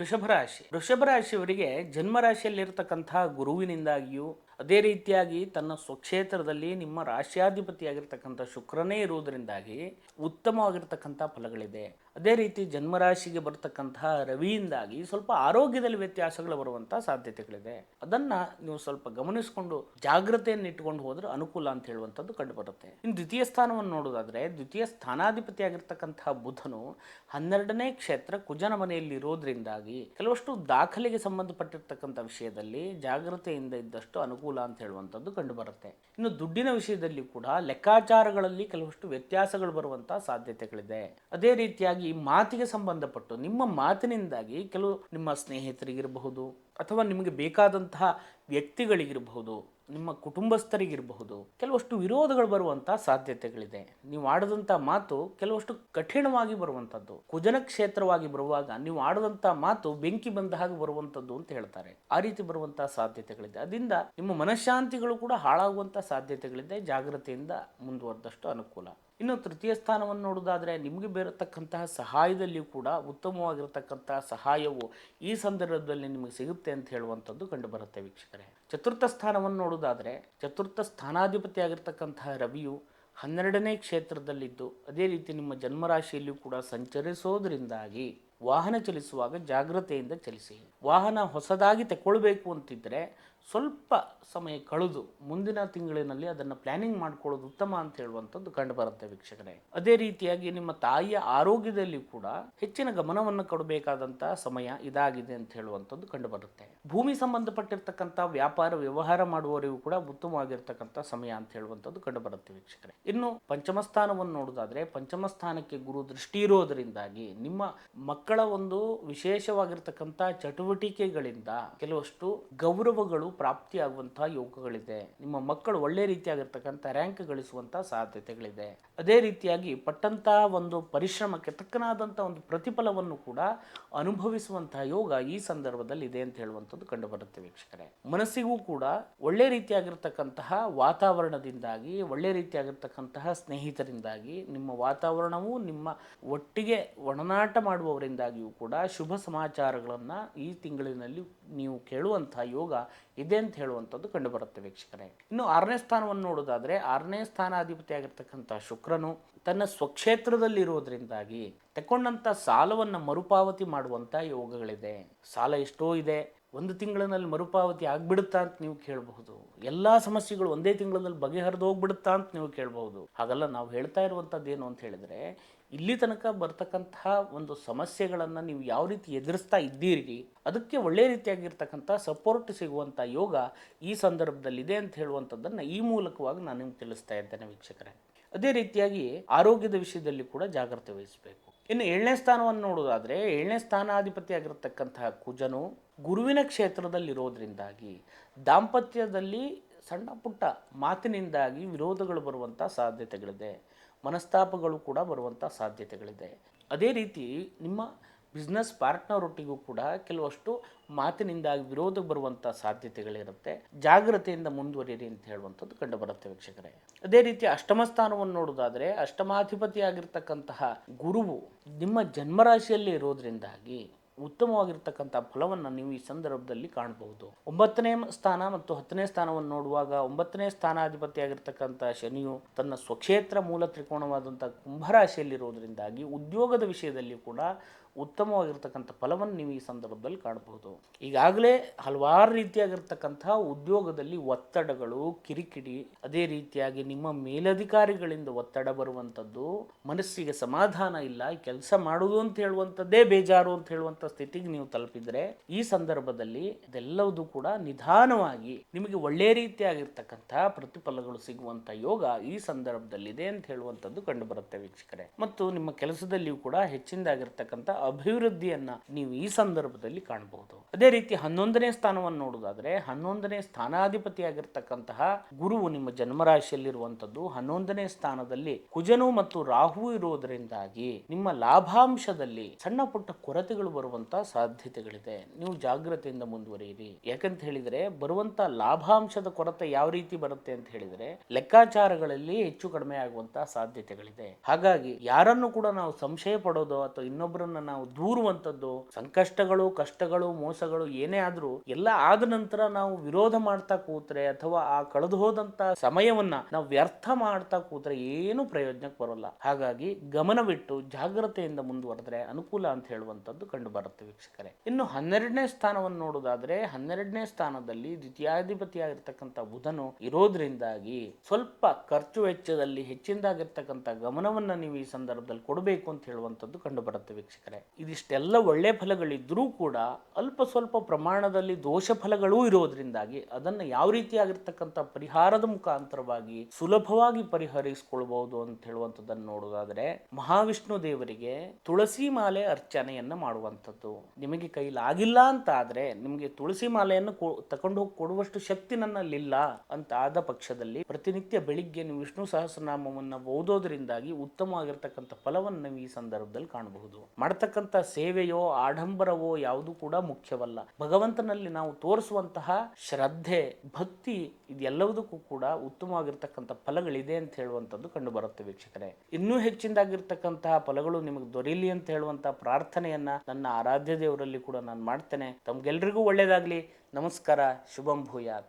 ವೃಷಭ ರಾಶಿ. ವೃಷಭ ರಾಶಿಯವರಿಗೆ ಜನ್ಮ ರಾಶಿಯಲ್ಲಿರತಕ್ಕಂತಹ ಗುರುವಿನಿಂದಾಗಿಯೂ, ಅದೇ ರೀತಿಯಾಗಿ ತನ್ನ ಸ್ವಕ್ಷೇತ್ರದಲ್ಲಿ ನಿಮ್ಮ ರಾಶ್ಯಾಧಿಪತಿಯಾಗಿರ್ತಕ್ಕಂಥ ಶುಕ್ರನೇ ಇರುವುದರಿಂದಾಗಿ ಉತ್ತಮವಾಗಿರ್ತಕ್ಕಂಥ ಫಲಗಳಿದೆ. ಅದೇ ರೀತಿ ಜನ್ಮರಾಶಿಗೆ ಬರ್ತಕ್ಕಂತಹ ರವಿಯಿಂದಾಗಿ ಸ್ವಲ್ಪ ಆರೋಗ್ಯದಲ್ಲಿ ವ್ಯತ್ಯಾಸಗಳು ಬರುವಂಥ ಸಾಧ್ಯತೆಗಳಿದೆ. ಅದನ್ನ ನೀವು ಸ್ವಲ್ಪ ಗಮನಿಸಿಕೊಂಡು ಜಾಗ್ರತೆಯನ್ನು ಇಟ್ಟುಕೊಂಡು ಹೋದ್ರೆ ಅನುಕೂಲ ಅಂತ ಹೇಳುವಂಥದ್ದು ಕಂಡುಬರುತ್ತೆ. ಇನ್ನು ದ್ವಿತೀಯ ಸ್ಥಾನವನ್ನು ನೋಡೋದಾದರೆ, ದ್ವಿತೀಯ ಸ್ಥಾನಾಧಿಪತಿಯಾಗಿರ್ತಕ್ಕಂತಹ ಬುಧನು ಹನ್ನೆರಡನೇ ಕ್ಷೇತ್ರ ಕುಜನ ಮನೆಯಲ್ಲಿ ಇರೋದ್ರಿಂದಾಗಿ ಕೆಲವಷ್ಟು ದಾಖಲೆಗೆ ಸಂಬಂಧಪಟ್ಟಿರ್ತಕ್ಕಂಥ ವಿಷಯದಲ್ಲಿ ಜಾಗೃತೆಯಿಂದ ಇದ್ದಷ್ಟು ಅನುಕೂಲ ಅಂತ ಹೇಳುವಂಥದ್ದು ಕಂಡುಬರುತ್ತೆ ಇನ್ನು ದುಡ್ಡಿನ ವಿಷಯದಲ್ಲಿ ಕೂಡ ಲೆಕ್ಕಾಚಾರಗಳಲ್ಲಿ ಕೆಲವಷ್ಟು ವ್ಯತ್ಯಾಸಗಳು ಬರುವಂತಹ ಸಾಧ್ಯತೆಗಳಿದೆ. ಅದೇ ರೀತಿಯಾಗಿ ಮಾತಿಗೆ ಸಂಬಂಧಪಟ್ಟು ನಿಮ್ಮ ಮಾತಿನಿಂದಾಗಿ ಕೆಲವು ನಿಮ್ಮ ಸ್ನೇಹಿತರಿಗಿರಬಹುದು ಅಥವಾ ನಿಮಗೆ ಬೇಕಾದಂತಹ ವ್ಯಕ್ತಿಗಳಿಗಿರಬಹುದು. ನಿಮ್ಮ ಕುಟುಂಬಸ್ಥರಿಗಿರಬಹುದು, ಕೆಲವಷ್ಟು ವಿರೋಧಗಳು ಬರುವಂತಹ ಸಾಧ್ಯತೆಗಳಿದೆ. ನೀವು ಆಡದಂಥ ಮಾತು ಕೆಲವಷ್ಟು ಕಠಿಣವಾಗಿ ಬರುವಂಥದ್ದು ಕುಜನ ಕ್ಷೇತ್ರವಾಗಿ ಬರುವಾಗ ನೀವು ಆಡದಂಥ ಮಾತು ಬೆಂಕಿ ಬಂದ ಹಾಗೆ ಬರುವಂಥದ್ದು ಅಂತ ಹೇಳ್ತಾರೆ. ಆ ರೀತಿ ಬರುವಂತಹ ಸಾಧ್ಯತೆಗಳಿದೆ. ಅದರಿಂದ ನಿಮ್ಮ ಮನಃಶಾಂತಿಗಳು ಕೂಡ ಹಾಳಾಗುವಂಥ ಸಾಧ್ಯತೆಗಳಿದೆ. ಜಾಗ್ರತೆಯಿಂದ ಮುಂದುವರೆದಷ್ಟು ಅನುಕೂಲ. ಇನ್ನು ತೃತೀಯ ಸ್ಥಾನವನ್ನು ನೋಡೋದಾದರೆ ನಿಮಗೆ ಬೇರತಕ್ಕಂತಹ ಸಹಾಯದಲ್ಲಿಯೂ ಕೂಡ ಉತ್ತಮವಾಗಿರತಕ್ಕಂತಹ ಸಹಾಯವು ಈ ಸಂದರ್ಭದಲ್ಲಿ ನಿಮಗೆ ಸಿಗುತ್ತೆ ಅಂತ ಹೇಳುವಂಥದ್ದು ಕಂಡುಬರುತ್ತೆ ವೀಕ್ಷಕರೇ. ಚತುರ್ಥ ಸ್ಥಾನವನ್ನು ನೋಡೋದಾದರೆ ಚತುರ್ಥ ಸ್ಥಾನಾಧಿಪತಿ ಆಗಿರ್ತಕ್ಕಂತಹ ರವಿಯು ಹನ್ನೆರಡನೇ ಕ್ಷೇತ್ರದಲ್ಲಿದ್ದು, ಅದೇ ರೀತಿ ನಿಮ್ಮ ಜನ್ಮರಾಶಿಯಲ್ಲಿಯೂ ಕೂಡ ಸಂಚರಿಸೋದ್ರಿಂದಾಗಿ ವಾಹನ ಚಲಿಸುವಾಗ ಜಾಗ್ರತೆಯಿಂದ ಚಲಿಸಿ. ವಾಹನ ಹೊಸದಾಗಿ ತಗೊಳ್ಬೇಕು ಅಂತಿದ್ರೆ ಸ್ವಲ್ಪ ಸಮಯ ಕಳೆದು ಮುಂದಿನ ತಿಂಗಳಿನಲ್ಲಿ ಅದನ್ನು ಪ್ಲಾನಿಂಗ್ ಮಾಡ್ಕೊಳ್ಳೋದು ಉತ್ತಮ ಅಂತ ಹೇಳುವಂಥದ್ದು ಕಂಡುಬರುತ್ತೆ ವೀಕ್ಷಕರೇ. ಅದೇ ರೀತಿಯಾಗಿ ನಿಮ್ಮ ತಾಯಿಯ ಆರೋಗ್ಯದಲ್ಲಿ ಕೂಡ ಹೆಚ್ಚಿನ ಗಮನವನ್ನು ಕೊಡಬೇಕಾದಂಥ ಸಮಯ ಇದಾಗಿದೆ ಅಂತ ಹೇಳುವಂಥದ್ದು ಕಂಡುಬರುತ್ತೆ ಭೂಮಿ ಸಂಬಂಧಪಟ್ಟಿರ್ತಕ್ಕಂಥ ವ್ಯಾಪಾರ ವ್ಯವಹಾರ ಮಾಡುವವರಿಗೂ ಕೂಡ ಉತ್ತಮವಾಗಿರ್ತಕ್ಕಂಥ ಸಮಯ ಅಂತ ಹೇಳುವಂಥದ್ದು ಕಂಡುಬರುತ್ತೆ ವೀಕ್ಷಕರೇ. ಇನ್ನು ಪಂಚಮಸ್ಥಾನವನ್ನು ನೋಡೋದಾದ್ರೆ ಪಂಚಮಸ್ಥಾನಕ್ಕೆ ಗುರು ದೃಷ್ಟಿ ಇರೋದರಿಂದಾಗಿ ನಿಮ್ಮ ಮಕ್ಕಳ ಒಂದು ವಿಶೇಷವಾಗಿರ್ತಕ್ಕಂಥ ಚಟುವಟಿಕೆಗಳಿಂದ ಕೆಲವಷ್ಟು ಗೌರವಗಳು ಪ್ರಾಪ್ತಿಯಾಗುವಂತಹ ಯೋಗಗಳಿದೆ. ನಿಮ್ಮ ಮಕ್ಕಳು ಒಳ್ಳೆ ರೀತಿಯಾಗಿರ್ತಕ್ಕಂಥ ರ್ಯಾಂಕ್ ಗಳಿಸುವಂತಹ ಸಾಧ್ಯತೆಗಳಿದೆ. ಅದೇ ರೀತಿಯಾಗಿ ಪಟ್ಟಂತಹ ಒಂದು ಪರಿಶ್ರಮಕ್ಕೆ ತಕ್ಕನಾದಂಥ ಒಂದು ಪ್ರತಿಫಲವನ್ನು ಕೂಡ ಅನುಭವಿಸುವಂತಹ ಯೋಗ ಈ ಸಂದರ್ಭದಲ್ಲಿ ಇದೆ ಅಂತ ಹೇಳುವಂಥದ್ದು ಕಂಡುಬರುತ್ತೆ ವೀಕ್ಷಕರೇ. ಮನಸ್ಸಿಗೂ ಕೂಡ ಒಳ್ಳೆ ರೀತಿಯಾಗಿರ್ತಕ್ಕಂತಹ ವಾತಾವರಣದಿಂದಾಗಿ, ಒಳ್ಳೆ ರೀತಿಯಾಗಿರ್ತಕ್ಕಂತಹ ಸ್ನೇಹಿತರಿಂದಾಗಿ, ನಿಮ್ಮ ವಾತಾವರಣವು ನಿಮ್ಮ ಒಟ್ಟಿಗೆ ಒಡನಾಟ ಮಾಡುವವರಿಂದಾಗಿಯೂ ಕೂಡ ಶುಭ ಸಮಾಚಾರಗಳನ್ನು ಈ ತಿಂಗಳಿನಲ್ಲಿ ನೀವು ಕೇಳುವಂಥ ಯೋಗ ಇದೆ ಅಂತ ಹೇಳುವಂಥದ್ದು ಕಂಡುಬರುತ್ತೆ ವೀಕ್ಷಕರೇ. ಇನ್ನು ಆರನೇ ಸ್ಥಾನವನ್ನು ನೋಡೋದಾದ್ರೆ ಆರನೇ ಸ್ಥಾನಾಧಿಪತಿಯಾಗಿರ್ತಕ್ಕಂಥ ಶುಕ್ರನು ತನ್ನ ಸ್ವಕ್ಷೇತ್ರದಲ್ಲಿರೋದ್ರಿಂದಾಗಿ ತಕೊಂಡಂಥ ಸಾಲವನ್ನು ಮರುಪಾವತಿ ಮಾಡುವಂಥ ಯೋಗಗಳಿದೆ. ಸಾಲ ಎಷ್ಟೋ ಇದೆ. ಒಂದು ತಿಂಗಳಿನಲ್ಲಿ ಮರುಪಾವತಿ ಆಗ್ಬಿಡುತ್ತಾ ಅಂತ ನೀವು ಕೇಳಬಹುದು. ಎಲ್ಲ ಸಮಸ್ಯೆಗಳು ಒಂದೇ ತಿಂಗಳಲ್ಲಿ ಬಗೆಹರಿದು ಹೋಗ್ಬಿಡುತ್ತಾ ಅಂತ ನೀವು ಕೇಳಬಹುದು. ಹಾಗಲ್ಲ, ನಾವು ಹೇಳ್ತಾ ಇರುವಂಥದ್ದು ಏನು ಅಂತ ಹೇಳಿದ್ರೆ ಇಲ್ಲಿ ತನಕ ಬರ್ತಕ್ಕಂತಹ ಒಂದು ಸಮಸ್ಯೆಗಳನ್ನು ನೀವು ಯಾವ ರೀತಿ ಎದುರಿಸ್ತಾ ಇದ್ದೀರಿ, ಅದಕ್ಕೆ ಒಳ್ಳೆಯ ರೀತಿಯಾಗಿರ್ತಕ್ಕಂಥ ಸಪೋರ್ಟ್ ಸಿಗುವಂಥ ಯೋಗ ಈ ಸಂದರ್ಭದಲ್ಲಿದೆ ಅಂತ ಹೇಳುವಂಥದ್ದನ್ನು ಈ ಮೂಲಕವಾಗಿ ನಾನು ನಿಮ್ಗೆ ತಿಳಿಸ್ತಾ ಇದ್ದೇನೆ ವೀಕ್ಷಕರೇ. ಅದೇ ರೀತಿಯಾಗಿ ಆರೋಗ್ಯದ ವಿಷಯದಲ್ಲಿ ಕೂಡ ಜಾಗ್ರತೆ ವಹಿಸಬೇಕು. ಇನ್ನು ಏಳನೇ ಸ್ಥಾನವನ್ನು ನೋಡೋದಾದರೆ, ಏಳನೇ ಸ್ಥಾನಾಧಿಪತಿ ಆಗಿರತಕ್ಕಂತಹ ಕುಜನು ಗುರುವಿನ ಕ್ಷೇತ್ರದಲ್ಲಿರೋದ್ರಿಂದಾಗಿ ದಾಂಪತ್ಯದಲ್ಲಿ ಸಣ್ಣ ಪುಟ್ಟ ಮಾತಿನಿಂದಾಗಿ ವಿರೋಧಗಳು ಬರುವಂಥ ಸಾಧ್ಯತೆಗಳಿದೆ. ಮನಸ್ತಾಪಗಳು ಕೂಡ ಬರುವಂಥ ಸಾಧ್ಯತೆಗಳಿದೆ. ಅದೇ ರೀತಿ ನಿಮ್ಮ ಬಿಸ್ನೆಸ್ ಪಾರ್ಟ್ನರೊಟ್ಟಿಗೂ ಕೂಡ ಕೆಲವಷ್ಟು ಮಾತಿನಿಂದಾಗಿ ವಿರೋಧ ಬರುವಂಥ ಸಾಧ್ಯತೆಗಳಿರುತ್ತೆ. ಜಾಗ್ರತೆಯಿಂದ ಮುಂದುವರಿಯಿರಿ ಅಂತ ಹೇಳುವಂಥದ್ದು ಕಂಡುಬರುತ್ತೆ ವೀಕ್ಷಕರೇ. ಅದೇ ರೀತಿ ಅಷ್ಟಮ ಸ್ಥಾನವನ್ನು ನೋಡೋದಾದರೆ ಅಷ್ಟಮಾಧಿಪತಿಯಾಗಿರ್ತಕ್ಕಂತಹ ಗುರುವು ನಿಮ್ಮ ಜನ್ಮರಾಶಿಯಲ್ಲಿ ಇರೋದ್ರಿಂದಾಗಿ ಉತ್ತಮವಾಗಿರ್ತಕ್ಕಂಥ ಫಲವನ್ನು ನೀವು ಈ ಸಂದರ್ಭದಲ್ಲಿ ಕಾಣಬಹುದು. ಒಂಬತ್ತನೇ ಸ್ಥಾನ ಮತ್ತು ಹತ್ತನೇ ಸ್ಥಾನವನ್ನು ನೋಡುವಾಗ ಒಂಬತ್ತನೇ ಸ್ಥಾನಾಧಿಪತಿಯಾಗಿರ್ತಕ್ಕಂಥ ಶನಿಯು ತನ್ನ ಸ್ವಕ್ಷೇತ್ರ ಮೂಲ ತ್ರಿಕೋಣವಾದಂಥ ಕುಂಭರಾಶಿಯಲ್ಲಿರುವುದರಿಂದಾಗಿ ಉದ್ಯೋಗದ ವಿಷಯದಲ್ಲಿ ಕೂಡ ಉತ್ತಮವಾಗಿರ್ತಕ್ಕಂಥ ಫಲವನ್ನು ನೀವು ಈ ಸಂದರ್ಭದಲ್ಲಿ ಕಾಣಬಹುದು. ಈಗಾಗಲೇ ಹಲವಾರು ರೀತಿಯಾಗಿರ್ತಕ್ಕಂತಹ ಉದ್ಯೋಗದಲ್ಲಿ ಒತ್ತಡಗಳು, ಕಿರಿಕಿರಿ, ಅದೇ ರೀತಿಯಾಗಿ ನಿಮ್ಮ ಮೇಲಧಿಕಾರಿಗಳಿಂದ ಒತ್ತಡ ಬರುವಂಥದ್ದು, ಮನಸ್ಸಿಗೆ ಸಮಾಧಾನ ಇಲ್ಲ ಕೆಲಸ ಮಾಡುವುದು ಅಂತ ಹೇಳುವಂಥದ್ದೇ ಬೇಜಾರು ಅಂತ ಹೇಳುವಂಥ ಸ್ಥಿತಿಗೆ ನೀವು ತಲುಪಿದ್ರೆ ಈ ಸಂದರ್ಭದಲ್ಲಿ ಇದೆಲ್ಲವೂ ಕೂಡ ನಿಧಾನವಾಗಿ ನಿಮಗೆ ಒಳ್ಳೆ ರೀತಿಯಾಗಿರ್ತಕ್ಕಂತಹ ಪ್ರತಿಫಲಗಳು ಸಿಗುವಂಥ ಯೋಗ ಈ ಸಂದರ್ಭದಲ್ಲಿದೆ ಅಂತ ಹೇಳುವಂಥದ್ದು ಕಂಡುಬರುತ್ತೆ ವೀಕ್ಷಕರೇ. ಮತ್ತು ನಿಮ್ಮ ಕೆಲಸದಲ್ಲಿಯೂ ಕೂಡ ಹೆಚ್ಚಿನದಾಗಿರ್ತಕ್ಕಂಥ ಅಭಿವೃದ್ಧಿಯನ್ನ ನೀವು ಈ ಸಂದರ್ಭದಲ್ಲಿ ಕಾಣಬಹುದು. ಅದೇ ರೀತಿ ಹನ್ನೊಂದನೇ ಸ್ಥಾನವನ್ನು ನೋಡೋದಾದ್ರೆ ಹನ್ನೊಂದನೇ ಸ್ಥಾನಾಧಿಪತಿಯಾಗಿರ್ತಕ್ಕಂತಹ ಗುರುವು ನಿಮ್ಮ ಜನ್ಮರಾಶಿಯಲ್ಲಿರುವಂತದ್ದು ಹನ್ನೊಂದನೇ ಸ್ಥಾನದಲ್ಲಿ ಕುಜನು ಮತ್ತು ರಾಹು ಇರುವುದರಿಂದಾಗಿ ನಿಮ್ಮ ಲಾಭಾಂಶದಲ್ಲಿ ಸಣ್ಣ ಪುಟ್ಟ ಕೊರತೆಗಳು ಬರುವಂತ ಸಾಧ್ಯತೆಗಳಿದೆ. ನೀವು ಜಾಗ್ರತೆಯಿಂದ ಮುಂದುವರಿಯಿರಿ. ಯಾಕಂತ ಹೇಳಿದ್ರೆ ಬರುವಂತ ಲಾಭಾಂಶದ ಕೊರತೆ ಯಾವ ರೀತಿ ಬರುತ್ತೆ ಅಂತ ಹೇಳಿದ್ರೆ ಲೆಕ್ಕಾಚಾರಗಳಲ್ಲಿ ಹೆಚ್ಚು ಕಡಿಮೆ ಆಗುವಂಥ ಸಾಧ್ಯತೆಗಳಿದೆ. ಹಾಗಾಗಿ ಯಾರನ್ನು ಕೂಡ ನಾವು ಸಂಶಯ ಪಡೋದು ಅಥವಾ ಇನ್ನೊಬ್ಬರನ್ನ ನಾವು ದೂರುವಂತದ್ದು, ಸಂಕಷ್ಟಗಳು, ಕಷ್ಟಗಳು, ಮೋಸಗಳು ಏನೇ ಆದರೂ ಎಲ್ಲ ಆದ ನಂತರ ನಾವು ವಿರೋಧ ಮಾಡ್ತಾ ಕೂತ್ರೆ ಅಥವಾ ಆ ಕಳೆದು ಹೋದಂಥ ಸಮಯವನ್ನ ನಾವು ವ್ಯರ್ಥ ಮಾಡ್ತಾ ಕೂತ್ರೆ ಏನು ಪ್ರಯೋಜನಕ್ಕೆ ಬರೋಲ್ಲ. ಹಾಗಾಗಿ ಗಮನವಿಟ್ಟು ಜಾಗ್ರತೆಯಿಂದ ಮುಂದುವರೆದ್ರೆ ಅನುಕೂಲ ಅಂತ ಹೇಳುವಂತದ್ದು ಕಂಡು ಬರುತ್ತೆ ವೀಕ್ಷಕರೇ. ಇನ್ನು ಹನ್ನೆರಡನೇ ಸ್ಥಾನವನ್ನು ನೋಡೋದಾದ್ರೆ ಹನ್ನೆರಡನೇ ಸ್ಥಾನದಲ್ಲಿ ದ್ವಿತೀಯಾಧಿಪತಿಯಾಗಿರ್ತಕ್ಕಂಥ ಬುಧನು ಇರೋದ್ರಿಂದಾಗಿ ಸ್ವಲ್ಪ ಖರ್ಚು ವೆಚ್ಚದಲ್ಲಿ ಹೆಚ್ಚಿನದಾಗಿರ್ತಕ್ಕಂಥ ಗಮನವನ್ನ ನೀವು ಈ ಸಂದರ್ಭದಲ್ಲಿ ಕೊಡಬೇಕು ಅಂತ ಹೇಳುವಂಥದ್ದು ಕಂಡು ಬರುತ್ತೆ ವೀಕ್ಷಕರೇ. ಇದಿಷ್ಟೆಲ್ಲ ಒಳ್ಳೆ ಫಲಗಳಿದ್ರೂ ಕೂಡ ಅಲ್ಪ ಸ್ವಲ್ಪ ಪ್ರಮಾಣದಲ್ಲಿ ದೋಷ ಫಲಗಳೂ ಇರೋದ್ರಿಂದಾಗಿ ಅದನ್ನು ಯಾವ ರೀತಿಯಾಗಿರ್ತಕ್ಕಂಥ ಪರಿಹಾರದ ಮುಖಾಂತರವಾಗಿ ಸುಲಭವಾಗಿ ಪರಿಹರಿಸಿಕೊಳ್ಬಹುದು ಅಂತ ಹೇಳುವಂಥದ್ದನ್ನು ನೋಡೋದಾದ್ರೆ ಮಹಾವಿಷ್ಣು ದೇವರಿಗೆ ತುಳಸಿ ಮಾಲೆ ಅರ್ಚನೆಯನ್ನ ಮಾಡುವಂಥದ್ದು. ನಿಮಗೆ ಕೈಲಾಗಿಲ್ಲ ಅಂತ ಆದರೆ ನಿಮಗೆ ತುಳಸಿ ಮಾಲೆಯನ್ನು ತಗೊಂಡು ಹೋಗಿ, ಕೊಡುವಷ್ಟು ಶಕ್ತಿ ನನ್ನಲ್ಲಿಲ್ಲ ಅಂತ ಆದ ಪಕ್ಷದಲ್ಲಿ ಪ್ರತಿನಿತ್ಯ ಬೆಳಿಗ್ಗೆ ನೀವು ವಿಷ್ಣು ಸಹಸ್ರನಾಮವನ್ನು ಓದೋದ್ರಿಂದಾಗಿ ಉತ್ತಮವಾಗಿರ್ತಕ್ಕಂಥ ಫಲವನ್ನು ನೀವು ಈ ಸಂದರ್ಭದಲ್ಲಿ ಕಾಣಬಹುದು. ಮಾಡತಕ್ಕಂಥ ಸೇವೆಯೋ, ಆಡಂಬರವೋ ಯಾವುದು ಕೂಡ ಮುಖ್ಯವಲ್ಲ. ಭಗವಂತನಲ್ಲಿ ನಾವು ತೋರಿಸುವಂತಹ ಶ್ರದ್ಧೆ, ಭಕ್ತಿ ಇದೆಲ್ಲವುದಕ್ಕೂ ಕೂಡ ಉತ್ತಮವಾಗಿರ್ತಕ್ಕಂಥ ಫಲಗಳಿದೆ ಅಂತ ಹೇಳುವಂಥದ್ದು ಕಂಡು ಬರುತ್ತೆ ವೀಕ್ಷಕರೇ. ಇನ್ನೂ ಹೆಚ್ಚಿನದಾಗಿರ್ತಕ್ಕಂತಹ ಫಲಗಳು ನಿಮಗೆ ದೊರೀಲಿ ಅಂತ ಹೇಳುವಂತಹ ಪ್ರಾರ್ಥನೆಯನ್ನ ನನ್ನ ಆರಾಧ್ಯ ದೇವರಲ್ಲಿ ಕೂಡ ನಾನು ಮಾಡ್ತೇನೆ. ತಮ್ಗೆಲ್ರಿಗೂ ಒಳ್ಳೆಯದಾಗಲಿ ನಮಸ್ಕಾರ. ಶುಭಂ ಭೂಯಾತ್.